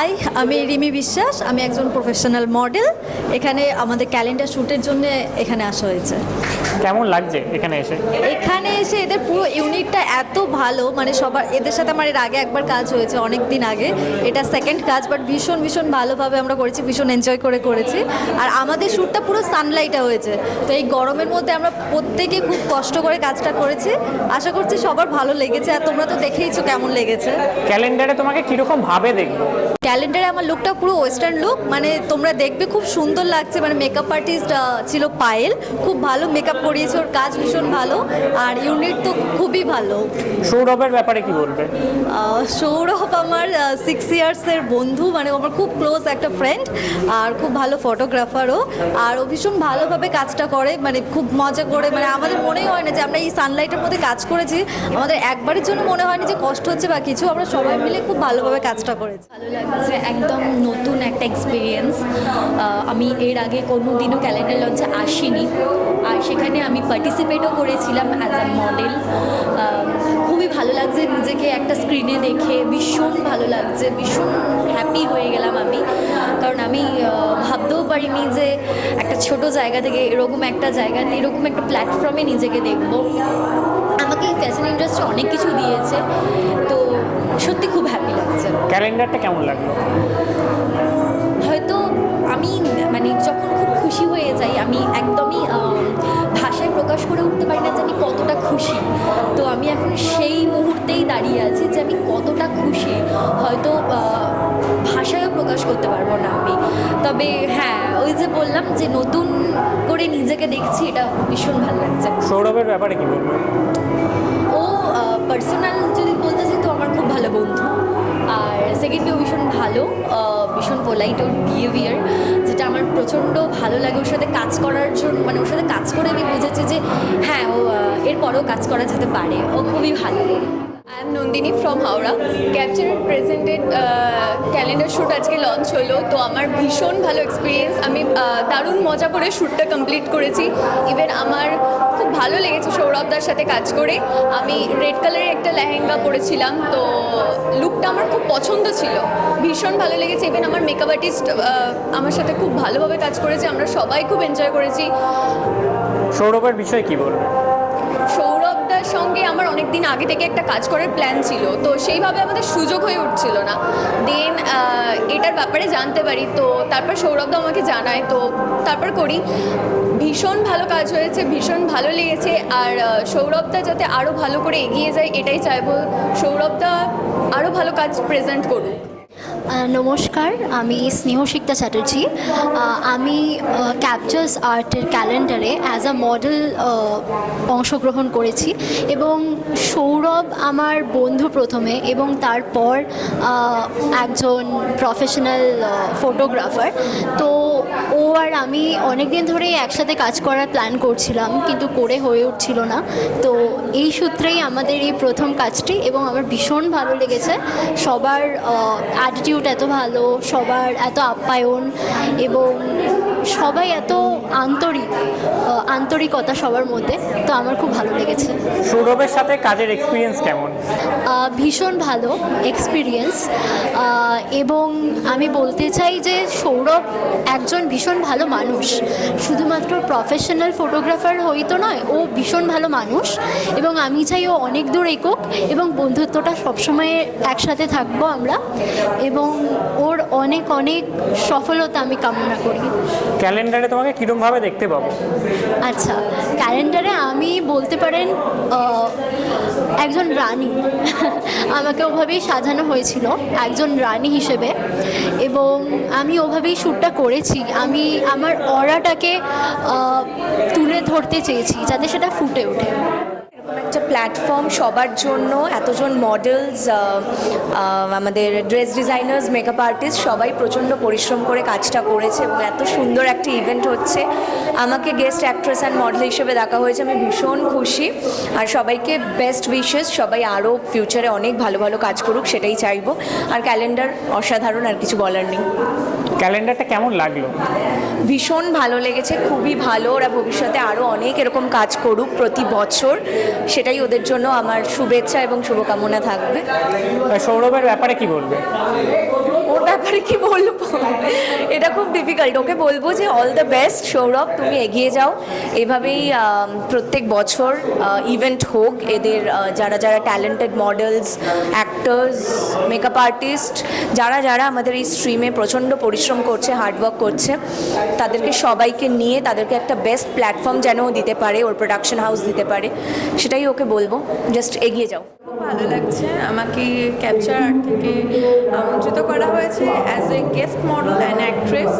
High আমি রিমি বিশ্বাস আমি একজন প্রফেশনাল মডেল এখানে আমাদের ক্যালেন্ডার শ্যুটের জন্য এখানে আসা হয়েছে। কেমন লাগছে এখানে এসে? এখানে এসে এদের পুরো ইউনিটটা এত ভালো মানে সবার এদের সাথে আমার এর আগে একবার কাজ হয়েছে অনেক দিন আগে। এটা সেকেন্ড কাজ বাট ভীষণ ভীষণ ভালোভাবে আমরা করেছি ভীষণ এনজয় করে করেছি। আর আমাদের শ্যুটটা পুরো সানলাইটে হয়েছে। তো এই গরমের মধ্যে আমরা প্রত্যেকে খুব কষ্ট করে কাজটা করেছি। আশা করছি সবার ভালো লেগেছে আর তোমরা তো দেখেইছো কেমন লেগেছে। ক্যালেন্ডারে তোমাকে কীরকম ভাবে দেখব? ক্যালেন্ডারে আমার লুকটা পুরো ওয়েস্টার্ন লুক মানে তোমরা দেখবে খুব সুন্দর লাগছে। মানে মেকআপ আর্টিস্ট ছিল পায়েল। খুব ভালো মেকআপ করিয়েছে ওর কাজ ভীষণ ভালো। আর ইউনিট তো খুবই ভালো। সৌরভের ব্যাপারে কি বলবে? সৌরভ আমার সিক্স ইয়ার্সের বন্ধু। মানে আমার খুব ক্লোজ একটা ফ্রেন্ড আর খুব ভালো ফটোগ্রাফারও আর ও ভীষণ ভালোভাবে কাজটা করে মানে খুব মজা করে। মানে আমাদের মনেই হয় না যে আমরা এই সানলাইটের মধ্যে কাজ করেছি। আমাদের একবারের জন্য মনে হয়নি যে কষ্ট হচ্ছে বা কিছু। আমরা সবাই মিলে খুব ভালোভাবে কাজটা করেছি। ভালো লাগছে, একদম নতুন একটা এক্সপিরিয়েন্স আমি এর আগে কোনো দিনও ক্যালেন্ডার লঞ্চে আসিনি। আর সেখানে আমি পার্টিসিপেটও করেছিলাম অ্যাজ আ মডেল খুবই ভালো লাগছে নিজেকে একটা স্ক্রিনে দেখে। ভীষণ ভালো লাগছে ভীষণ হ্যাপি হয়ে গেলাম আমি। কারণ আমি ভাবতেও পারিনি যে একটা ছোট জায়গা থেকে এরকম একটা জায়গাতে এরকম একটা প্ল্যাটফর্মে নিজেকে দেখব। আমাকে এই ফ্যাশন ইন্ডাস্ট্রি অনেক কিছু দিয়েছে তো সত্যি খুব হ্যাপি লাগছে। ক্যালেন্ডারটা কেমন লাগল? হয়তো আমি মানে যখন খুব খুশি হয়ে যাই আমি একদমই প্রকাশ করে উঠতে পারি না যে আমি কতটা খুশি। তো আমি এখন সেই মুহূর্তেই দাঁড়িয়ে আছি যে আমি কতটা খুশি। হয়তো ভাষায়ও প্রকাশ করতে পারব না আমি। তবে হ্যাঁ ওই যে বললাম যে নতুন করে নিজেকে দেখছি এটা ভীষণ ভালো লাগছে। সৌরভের ব্যাপারে কি বলবে? ও পার্সোনাল যদি বলতে চাই তো আমার খুব ভালো বন্ধু। আর সেকেন্ডলি ও ভীষণ ভালো। ভীষণ পোলাইট ওর বিহেভিয়ার যেটা আমার প্রচণ্ড ভালো লাগে ওর সাথে কাজ করার জন্য মানে ওর সাথে কাজ করে আমি বুঝেছি যে হ্যাঁ ও এরপরেও কাজ করা যেতে পারে। ও খুবই ভালো। I am Nandini from Howrah capture presented calendar shoot আজকে লঞ্চ হলো। তো আমার ভীষণ ভালো এক্সপিরিয়েন্স আমি দারুণ মজা করে শ্যুটটা কমপ্লিট করেছি। ইভেন আমার ভালো লেগেছে সৌরভদার সাথে কাজ করে। আমি রেড কালারের একটা লেহেঙ্গা পরেছিলাম তো লুকটা আমার খুব পছন্দ ছিল। ভীষণ ভালো লেগেছে। ইভেন আমার মেকআপ আর্টিস্ট আমার সাথে খুব ভালোভাবে কাজ করেছে আমরা সবাই খুব এনজয় করেছি। সৌরভের বিষয়ে কি বলবে সৌরভদার সঙ্গে আমার অনেক দিন আগে থেকে একটা কাজ করার প্ল্যান ছিল তো সেইভাবে আমাদের সুযোগ হয়ে উঠছিল না। দেন এটার ব্যাপারে জানতে পারি তো তারপর সৌরভদা আমাকে জানায় তো তারপর করি। ভীষণ ভালো কাজ হয়েছে, ভীষণ ভালো লেগেছে আর সৌরভদা যাতে আরও ভালো করে এগিয়ে যায় এটাই চাইব। সৌরভদা আরও ভালো কাজ প্রেজেন্ট করুক। নমস্কার, আমি স্নেহশিক্তা চ্যাটার্জি। আমি ক্যাপচার্স আর্টের ক্যালেন্ডারে অ্যাজ আ মডেল অংশগ্রহণ করেছি এবং সৌরভ আমার বন্ধু প্রথমে এবং তারপর একজন প্রফেশনাল ফটোগ্রাফার তো ও আর আমি অনেক দিন ধরেই একসাথে কাজ করার প্ল্যান করছিলাম, কিন্তু করে হয়ে উঠছিল না। তো এই সূত্রেই আমাদের এই প্রথম কাজটি এবং আমার ভীষণ ভালো লেগেছে। সবার অ্যাটিটিউড এত ভালো সবার এত আপ্যায়ন এবং সবাই এত আন্তরিক আন্তরিকতা সবার মধ্যে তো আমার খুব ভালো লেগেছে। সৌরভের সাথে কাজের এক্সপিরিয়েন্স কেমন? ভীষণ ভালো এক্সপিরিয়েন্স এবং আমি বলতে চাই যে সৌরভ একজন ভীষণ ভালো মানুষ। শুধুমাত্র প্রফেশনাল ফটোগ্রাফার হয়তো নয় ও ভীষণ ভালো মানুষ। এবং আমি চাই ও অনেক দূর এগোক এবং বন্ধুত্বটা সবসময় একসাথে থাকব আমরা। এবং ওর অনেক অনেক সফলতা আমি কামনা করি। ক্যালেন্ডারে তোমাকে কীরমভাবে দেখতে পাবো। আচ্ছা ক্যালেন্ডারে আমি বলতে পারেন একজন রানী। আমাকে ওভাবেই সাজানো হয়েছিল, একজন রানী হিসেবে। এবং আমি ওভাবেই শ্যুটটা করেছি। আমি আমার অরাটাকে তুলে ধরতে চেয়েছি, যাতে সেটা ফুটে ওঠে। একটা প্ল্যাটফর্ম সবার জন্য, এতজন মডেলস আমাদের ড্রেস ডিজাইনার্স মেকআপ আর্টিস্ট সবাই প্রচণ্ড পরিশ্রম করে কাজটা করেছে এবং এত সুন্দর একটা ইভেন্ট হচ্ছে। আমাকে গেস্ট অ্যাক্ট্রেস অ্যান্ড মডেল হিসেবে দেখা হয়েছে, আমি ভীষণ খুশি। আর সবাইকে বেস্ট উইশেস সবাই আরও ফিউচারে অনেক ভালো ভালো কাজ করুক, সেটাই চাইব। আর ক্যালেন্ডার অসাধারণ, আর কিছু বলার নেই। ক্যালেন্ডারটা কেমন লাগল? ভীষণ ভালো লেগেছে খুবই ভালো। ওরা ভবিষ্যতে আরও অনেক এরকম কাজ করুক প্রতি বছর। সেটাই ওদের জন্য আমার শুভেচ্ছা এবং শুভকামনা থাকবে। সৌরভের ব্যাপারে কি বলবে? ওর ব্যাপারে কি বলব? এটা খুব ডিফিকাল্ট ওকে বলব যে অল দ্য বেস্ট সৌরভ। তুমি এগিয়ে যাও। এভাবেই প্রত্যেক বছর ইভেন্ট হোক এদের যারা যারা talented models actors makeup artist যারা যারা আমাদের এই স্ট্রিমে প্রচণ্ড পরিশ্রম করছে হার্ডওয়ার্ক করছে তাদেরকে সবাইকে নিয়ে তাদেরকে একটা বেস্ট প্ল্যাটফর্ম যেন ও দিতে পারে ওর প্রোডাকশন হাউস দিতে পারে সেটাই ওকে বলব জাস্ট এগিয়ে যাও। ভালো লাগছে আমাকে ক্যাপচার আর্ট থেকে আমন্ত্রিত করা হয়েছে as a guest model and actress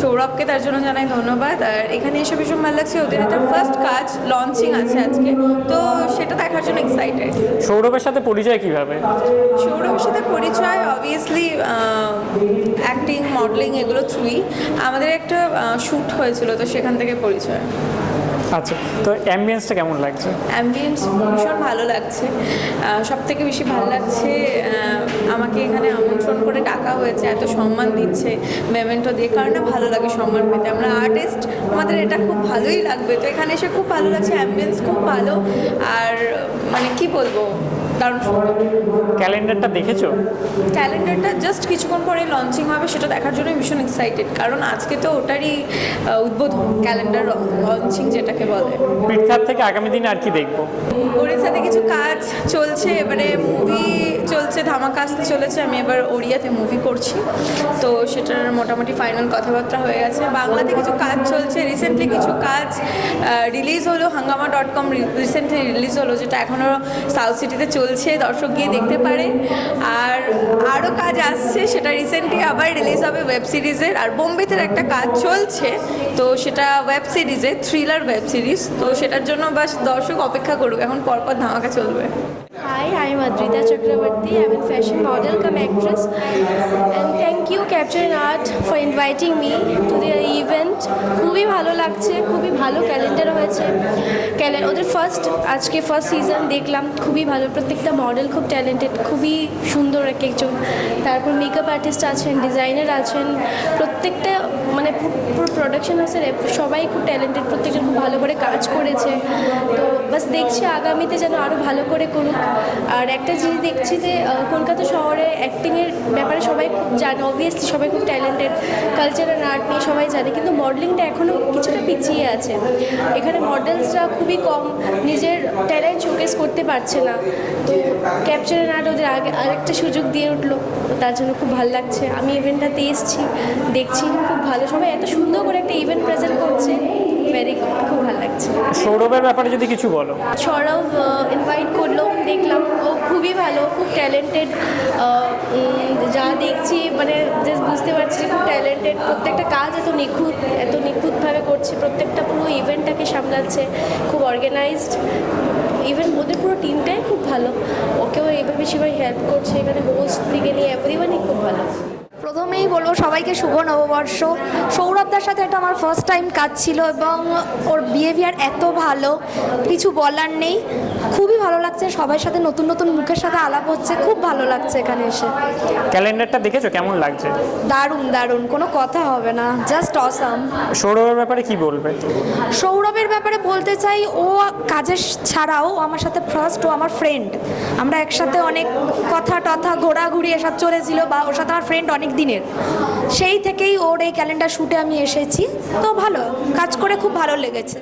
সৌরভকে তার জন্য জানাই ধন্যবাদ। আর এখানে এসে ভীষণ ভালো লাগছে ওদের একটা ফার্স্ট কাজ লঞ্চিং আছে আজকে তো সেটা দেখার জন্য এক্সাইটেড সৌরভের সাথে পরিচয় কীভাবে? সৌরভের সাথে পরিচয় অবভিয়াসলি অ্যাক্টিং মডেলিং এগুলো থ্রুই আমাদের একটা শ্যুট হয়েছিল তো সেখান থেকে পরিচয়। আচ্ছা তো অ্যাম্বিয়েন্সটা কেমন লাগছে? অ্যাম্বিয়েন্স ভীষণ ভালো লাগছে। সব থেকে বেশি ভালো লাগছে আমাকে এখানে আমন্ত্রণ করে ডাকা হয়েছে এত সম্মান দিচ্ছে মেমেন্টো দিয়ে। কারণ না ভালো লাগে সম্মান পেতে? আমরা আর্টিস্ট আমাদের এটা খুব ভালোই লাগবে। তো এখানে এসে খুব ভালো লাগছে অ্যাম্বিয়েন্স খুব ভালো। আর মানে কি বলব? দারুণ ক্যালেন্ডারটা দেখেছ? ক্যালেন্ডারটা জাস্ট কিছুক্ষণ পরে লঞ্চিং হবে সেটা দেখার জন্য ভীষণ এক্সাইটেড কারণ আজকে তো ওটারই উদ্বোধন ক্যালেন্ডার লঞ্চিং যেটাকে বলে। পৃথার থেকে আগামী দিন আর কি দেখব? ওড়িশাতে কিছু কাজ চলছে এবারে মুভি চলছে ধামাকা আসতে চলেছে, আমি এবার ওড়িয়াতে মুভি করছি। তো সেটার মোটামুটি ফাইনাল কথাবার্তা হয়ে গেছে। বাংলাতে কিছু কাজ চলছে। রিসেন্টলি কিছু কাজ রিলিজ হলো হাঙ্গামা ডট কম রিসেন্টলি রিলিজ হলো, যেটা এখনও সাউথ সিটিতে চলছে, দর্শক গিয়ে দেখতে পারে। আর আরও কাজ আসছে, সেটা রিসেন্টলি আবার রিলিজ হবে ওয়েব সিরিজের আর বোম্বেতে একটা কাজ চলছে, তো সেটা ওয়েব সিরিজে থ্রিলার ওয়েব সিরিজ তো সেটার জন্য বাস দর্শক অপেক্ষা করুক, এখন পরপর ধামাকা চলবে। Hi, I'm Adrita Chakravarti. I'm a fashion model come actress. And thank you Capture and Art for inviting me to the event. খুবই ভালো লাগছে খুবই ভালো ক্যালেন্ডার হয়েছে ওদের ফার্স্ট আজকে ফার্স্ট সিজন দেখলাম খুবই ভালো প্রত্যেকটা মডেল খুব ট্যালেন্টেড খুবই সুন্দর এক একজন তারপর মেকআপ আর্টিস্ট আছেন ডিজাইনার আছেন প্রত্যেকটা মানে পুরো প্রোডাকশন হাউসের সবাই খুব ট্যালেন্টেড প্রত্যেকজন খুব ভালো করে কাজ করেছে তো বাস দেখছি আগামীতে যেন আরও ভালো করে করুক আর একটা জিনিস দেখছি যে কলকাতা শহরে অ্যাক্টিংয়ের ব্যাপারে সবাই খুব জানে। অবভিয়াসলি সবাই খুব ট্যালেন্টেড কালচারাল আর্ট নিয়ে সবাই জানে, কিন্তু মডেলিংটা এখনও কিছুটা পিছিয়ে আছে। এখানে মডেলসরা খুবই কম, নিজের ট্যালেন্ট শোকেস করতে পারছে না। তো ক্যাপচার অ্যান্ড আর্ট ওদের আগে আরেকটা সুযোগ দিয়ে উঠল। তার জন্য খুব ভালো লাগছে। আমি ইভেন্টটাতে এসেছি, দেখছি, খুব ভালো। সবাই এত সুন্দর করে একটা ইভেন্ট প্রেজেন্ট করছে। ভেরি খুব লাগছে সৌরভের ব্যাপারে যদি কিছু বলো। সৌরভ ইনভাইট করল দেখলাম। ও খুবই ভালো খুব ট্যালেন্টেড যা দেখছি মানে জাস্ট বুঝতে পারছি যে খুব ট্যালেন্টেড প্রত্যেকটা কাজ এত নিখুঁত এত নিখুঁতভাবে করছে প্রত্যেকটা পুরো ইভেন্টটাকে সামলাচ্ছে খুব অর্গানাইজড ইভেন ওদের পুরো টিমটাই খুব ভালো। ওকেও এইভাবে সেভাবে হেল্প করছে এখানে হোস্ট থেকে নিয়ে এভরিওয়ানই খুব ভালো। প্রথমেই বলব সবাইকে শুভ নববর্ষ। সৌরভদার সাথে এটা আমার ফার্স্ট টাইম কাজ ছিল এবং ওর বিহেভিয়ার এত ভালো, কিছু বলার নেই। খুবই ভালো লাগছে সবার সাথে নতুন নতুন মুখের সাথে আলাপ হচ্ছে খুব ভালো লাগছে এখানে এসে। ক্যালেন্ডারটা দেখেছ? কেমন লাগছে? দারুণ দারুণ কোনো কথা হবে না জাস্ট অসাম সৌরভের ব্যাপারে কি বলবে? সৌরভের ব্যাপারে বলতে চাই ও কাজের ছাড়াও আমার সাথে ফার্স্ট ও আমার ফ্রেন্ড আমরা একসাথে অনেক কথা টথা ঘোরাঘুরি এসব চলেছিল বা ওর সাথে আমার ফ্রেন্ড অনেক দিনের। সেই থেকেই ওর এই ক্যালেন্ডার শ্যুটে আমি এসেছি। তো ভালো কাজ করে খুব ভালো লেগেছে।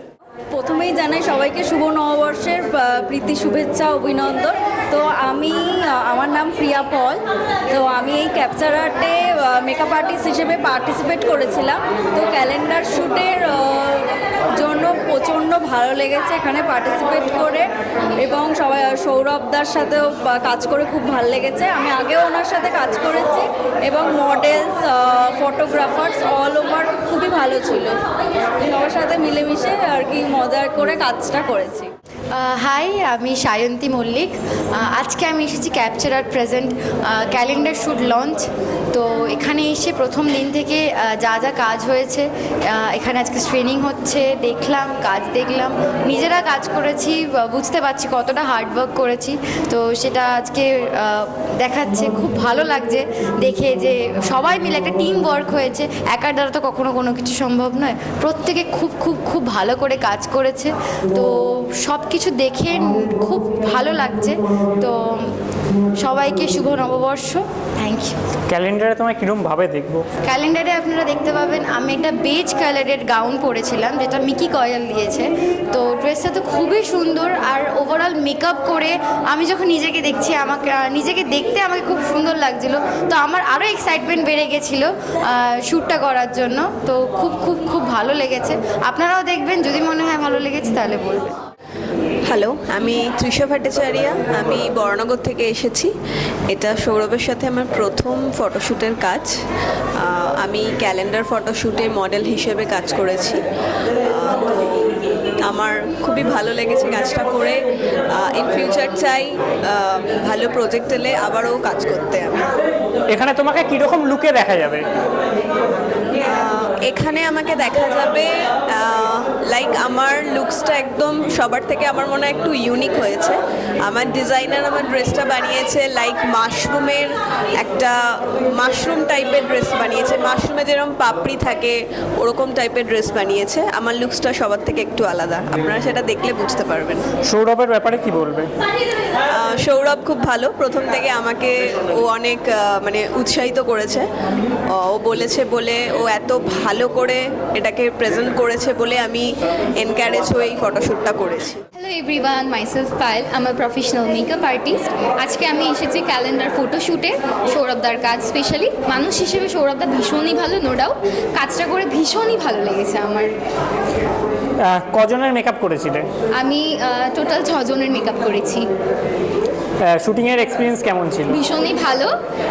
প্রথমেই জানাই সবাইকে শুভ নববর্ষের প্রীতি, শুভেচ্ছা, অভিনন্দন। তো আমি আমার নাম প্রিয়া পল। তো আমি এই ক্যাপচার আর্টে মেকআপ আর্টিস্ট হিসেবে পার্টিসিপেট করেছিলাম। তো ক্যালেন্ডার শ্যুটের জন্য প্রচণ্ড ভালো লেগেছে এখানে পার্টিসিপেট করে এবং সবাই সৌরভদার সাথেও কাজ করে খুব ভালো লেগেছে। আমি আগেও ওনার সাথে কাজ করেছি এবং মডেলস ফটোগ্রাফার্স অল ওভার খুবই ভালো ছিল। সবার সাথে মিলেমিশে আর কি মজার করে কাজটা করেছি। হাই আমি সায়ন্তী মল্লিক। আজকে আমি এসেছি ক্যাপচার আর প্রেজেন্ট ক্যালেন্ডার শ্যুট লঞ্চ তো এখানে এসে প্রথম দিন থেকে যা যা কাজ হয়েছে এখানে আজকে ট্রেনিং হচ্ছে, দেখলাম, কাজ দেখলাম। নিজেরা কাজ করেছি বুঝতে পারছি কতটা হার্ডওয়ার্ক করেছি। তো সেটা আজকে দেখাচ্ছে, খুব ভালো লাগছে দেখে যে সবাই মিলে একটা টিম ওয়ার্ক হয়েছে। একার দ্বারা তো কখনো কোনো কিছু সম্ভব নয়। প্রত্যেকে খুব খুব খুব ভালো করে কাজ করেছে। তো সব কিছু দেখে খুব ভালো লাগছে। তো সবাইকে শুভ নববর্ষ। থ্যাংক ইউ ক্যালেন্ডারে তোমায় কীরকম ভাবে দেখব? ক্যালেন্ডারে আপনারা দেখতে পাবেন আমি একটা বেজ কালারের গাউন পরেছিলাম যেটা মিকি কয়াল দিয়েছে। তো ড্রেসটা তো খুবই সুন্দর আর ওভারঅল মেকআপ করে আমি যখন নিজেকে দেখছি আমাকে নিজেকে দেখতে আমাকে খুব সুন্দর লাগছিল। তো আমার আরও এক্সাইটমেন্ট বেড়ে গেছিল শ্যুটটা করার জন্য। তো খুব খুব খুব ভালো লেগেছে। আপনারাও দেখবেন যদি মনে হয় ভালো লেগেছে তাহলে বলবেন। হ্যালো আমি তৃষা ভট্টাচারিয়া আমি বর্ণনগর থেকে এসেছি। এটা সৌরভের সাথে আমার প্রথম ফটোশ্যুটের কাজ। আমি ক্যালেন্ডার ফটোশ্যুটে মডেল হিসেবে কাজ করেছি। আমার খুবই ভালো লেগেছে কাজটা করে। ইন ফিউচার চাই ভালো প্রজেক্ট এলে আবারও কাজ করতে আমি। এখানে তোমাকে কীরকম লুকে দেখা যাবে? এখানে আমাকে দেখা যাবে লাইক আমার লুকসটা একদম সবার থেকে আমার মনে হয় একটু ইউনিক হয়েছে। আমার ডিজাইনার আমার ড্রেসটা বানিয়েছে লাইক মাশরুমের একটা মাশরুম টাইপের ড্রেস বানিয়েছে। মাশরুমে যেরকম পাপড়ি থাকে ওরকম টাইপের ড্রেস বানিয়েছে। আমার লুকসটা সবার থেকে একটু আলাদা। আপনারা সেটা দেখলে বুঝতে পারবেন। সৌরভের ব্যাপারে কি বলবে? সৌরভ খুব ভালো। প্রথম থেকে আমাকে ও অনেক মানে উৎসাহিত করেছে। ও বলেছে বলে ও এত ভালো করে এটাকে প্রেজেন্ট করেছে বলে আমি এনকারেজ হয়ে এই ফটোশ্যুটটা করেছি। হ্যালো এভরিওয়ান মাইসেলফ পায়েল আমার প্রফেশনাল মেকআপ আর্টিস্ট আজকে আমি এসেছি ক্যালেন্ডার ফটোশ্যুটে সৌরভদার কাজ স্পেশালি মানুষ হিসেবে সৌরভদা ভীষণই ভালো নো ডাউট কাজটা করে ভীষণই ভালো লেগেছে আমার। কজনের মেকআপ করেছিলে? আমি টোটাল ছজনের মেকআপ করেছি। শুটিংয়ের এক্সপিরিয়েন্স কেমন ছিল? ভীষণই ভালো।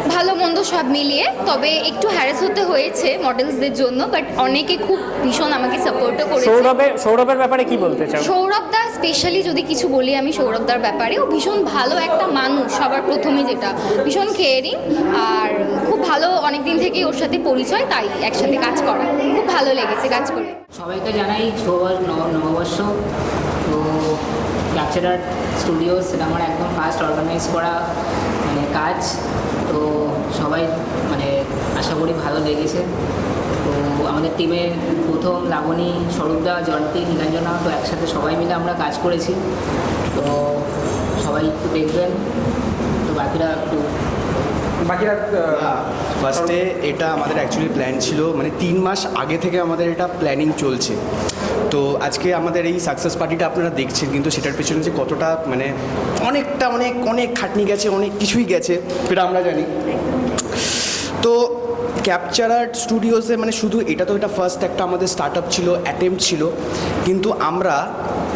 ভালো মন্দ সব মিলিয়ে। তবে একটু হ্যারাস হতে হয়েছে মডেলসদের জন্য বাট অনেকে খুব ভীষণ আমাকে সাপোর্টও করেছে। সৌরভের সৌরভের ব্যাপারে কি বলতে চাও? সৌরভ দা স্পেশালি যদি কিছু বলি আমি সৌরভদার ব্যাপারে ও ভীষণ ভালো একটা মানুষ সবার প্রথমে যেটা। ভীষণ কেয়ারিং আর খুব ভালো অনেক দিন থেকেই ওর সাথে পরিচয় তাই একসাথে কাজ করা। খুব ভালো লেগেছে কাজ করে। সবাইকে জানাই নব- নববর্ষ। তো ক্যাপচার আর্ট স্টুডিওস সেটা আমার একদম ফার্স্ট অর্গানাইজ করা মানে কাজ। তো সবাই মানে আশা করি ভালো লেগেছে। তো আমাদের টিমের প্রথম লাবণী স্বরূপদা জয়ন্তী নীলাঞ্জনা তো একসাথে সবাই মিলে আমরা কাজ করেছি। তো সবাই একটু দেখবেন। তো বাকিরা একটু বাকিরা ফার্স্টে এটা আমাদের অ্যাকচুয়ালি প্ল্যান ছিল। মানে তিন মাস আগে থেকে আমাদের এটা প্ল্যানিং চলছে। তো আজকে আমাদের এই সাকসেস পার্টিটা আপনারা দেখছেন, কিন্তু সেটার পেছনে যে কতটা মানে অনেকটা অনেক অনেক খাটনি গেছে, অনেক কিছুই গেছে, সেটা আমরা জানি। তো ক্যাপচার আর্ট স্টুডিওসে মানে শুধু এটা তো এটা ফার্স্ট একটা আমাদের স্টার্ট আপ ছিল অ্যাটেম্প ছিল, কিন্তু আমরা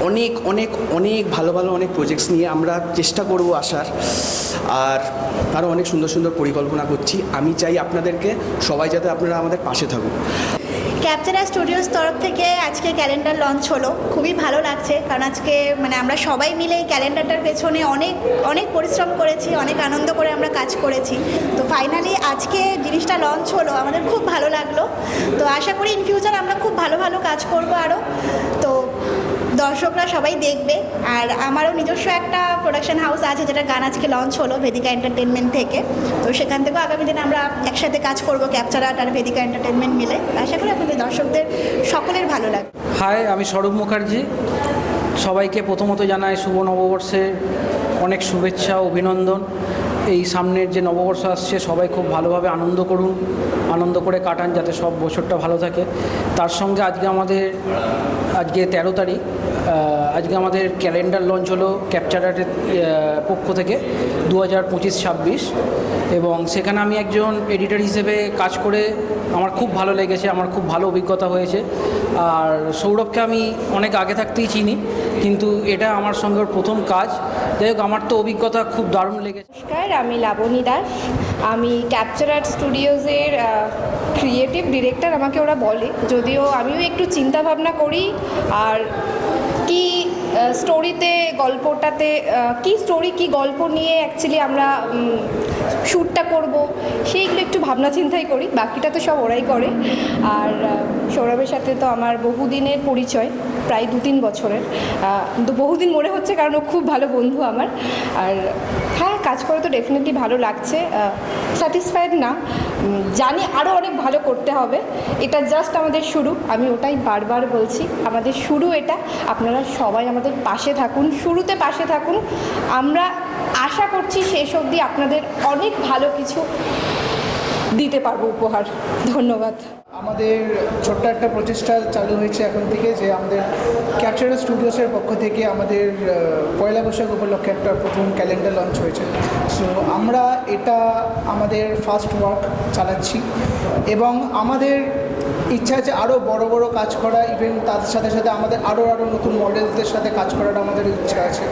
অনেক অনেক অনেক ভালো ভালো, অনেক প্রজেক্টস নিয়ে আমরা চেষ্টা করব আসার। আর আরও অনেক সুন্দর সুন্দর পরিকল্পনা করছি। আমি চাই আপনাদেরকে সবাই যাতে আপনারা আমাদের পাশে থাকুন ক্যাপচারা স্টুডিওস তরফ থেকে আজকে ক্যালেন্ডার লঞ্চ হলো। খুবই ভালো লাগছে, কারণ আজকে মানে আমরা সবাই মিলে এই ক্যালেন্ডারটার পেছনে অনেক অনেক পরিশ্রম করেছি, অনেক আনন্দ করে আমরা কাজ করেছি। তো ফাইনালি আজকে জিনিসটা লঞ্চ হলো, আমাদের খুব ভালো লাগল। তো আশা করি ইন ফিউচার আমরা খুব ভালো ভালো কাজ করব আরও তো দর্শকরা সবাই দেখবে। আর আমারও নিজস্ব একটা প্রোডাকশন হাউস আছে যেটা গান আজকে লঞ্চ হলো ভেদিকা এন্টারটেনমেন্ট থেকে। তো সেখান থেকেও আগামী দিনে আমরা একসাথে কাজ করব ক্যাপচার আর্ট আর ভেদিকা এন্টারটেনমেন্ট মিলে। আশা করি আপনাদের দর্শকদের সকলের ভালো লাগবে। হাই আমি স্বরূপ মুখার্জি। সবাইকে প্রথমত জানাই শুভ নববর্ষের অনেক শুভেচ্ছা, অভিনন্দন। এই সামনের যে নববর্ষ আসছে, সবাই খুব ভালোভাবে আনন্দ করুন, আনন্দ করে কাটান যাতে সব বছরটা ভালো থাকে। তার সঙ্গে আজকে আমাদের, আজকে তেরো তারিখ আজকে আমাদের ক্যালেন্ডার লঞ্চ হলো ক্যাপচার আর্টের পক্ষ থেকে দু হাজার পঁচিশ ছাব্বিশ। এবং সেখানে আমি একজন এডিটর হিসেবে কাজ করে আমার খুব ভালো লেগেছে, আমার খুব ভালো অভিজ্ঞতা হয়েছে। আর সৌরভকে আমি অনেক আগে থাকতেই চিনি, কিন্তু এটা আমার সঙ্গে প্রথম কাজ। যাই হোক আমার তো অভিজ্ঞতা খুব দারুণ লেগেছে। নমস্কার, আমি লাবণী দাস। আমি ক্যাপচার আর্ট স্টুডিওজের ক্রিয়েটিভ ডিরেক্টর আমাকে ওরা বলে। যদিও আমিও একটু চিন্তা ভাবনা করি, আর কি স্টোরিতে গল্পটাতে কি স্টোরি কি গল্প নিয়ে অ্যাকচুয়ালি আমরা শ্যুটটা করব সেইগুলো একটু ভাবনা চিন্তাই করি, বাকিটা তো সব ওরাই করে। আর সৌরভের সাথে তো আমার বহুদিনের পরিচয়, প্রায় দু তিন বছরের বহুদিন মনে হচ্ছে কারণ ও খুব ভালো বন্ধু আমার। আর কাজ করে তো ডেফিনেটলি ভালো লাগছে স্যাটিসফাইড না। জানি আরও অনেক ভালো করতে হবে, এটা জাস্ট আমাদের শুরু, আমি ওটাই বারবার বলছি, আমাদের শুরু এটা, আপনারা সবাই আমাদের পাশে থাকুন, শুরুতে পাশে থাকুন, আমরা আশা করছি শেষ অবধি আপনাদের অনেক ভালো কিছু দিতে পারব উপহার, ধন্যবাদ। আমাদের ছোট্ট একটা প্রচেষ্টা চালু হয়েছে এখন থেকে যে আমাদের ক্যাপচার স্টুডিওসের পক্ষ থেকে আমাদের পয়লা বৈশাখ উপলক্ষে একটা প্রথম ক্যালেন্ডার লঞ্চ হয়েছে। সো আমরা এটা আমাদের ফার্স্ট ওয়ার্ক চালাচ্ছি এবং আমাদের ইচ্ছা আছে আরও বড় বড় কাজ করা ইভেন তার সাথে সাথে আমাদের আরও আরও নতুন মডেলসদের সাথে কাজ করার আমাদের ইচ্ছা আছে।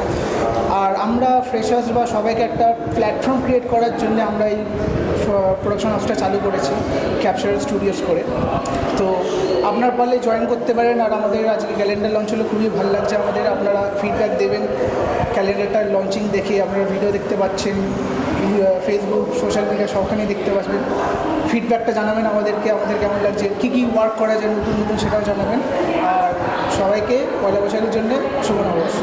আর আমরা ফ্রেশার্স বা সবাইকে একটা প্ল্যাটফর্ম ক্রিয়েট করার জন্য আমরা এই প্রোডাকশন হাউসটা চালু করেছি ক্যাপচার স্টুডিওস করে। তো আপনার পারলে জয়েন করতে পারেন, আর আমাদের আজকে ক্যালেন্ডার লঞ্চ হলো, খুবই ভালো লাগছে আমাদের, আপনারা ফিডব্যাক দেবেন। ক্যালেন্ডারটার লঞ্চিং দেখে আপনারা ভিডিও দেখতে পাচ্ছেন ফেসবুক সোশ্যাল মিডিয়া সবখানেই দেখতে পাচ্ছেন। ফিডব্যাকটা জানাবেন আমাদেরকে, আমাদের কেমন লাগছে কী কী ওয়ার্ক করা যায়, নতুন নতুন সেটাও জানাবেন। আর সবাইকে পয়লা বৈশাখের জন্য শুভ নববর্ষ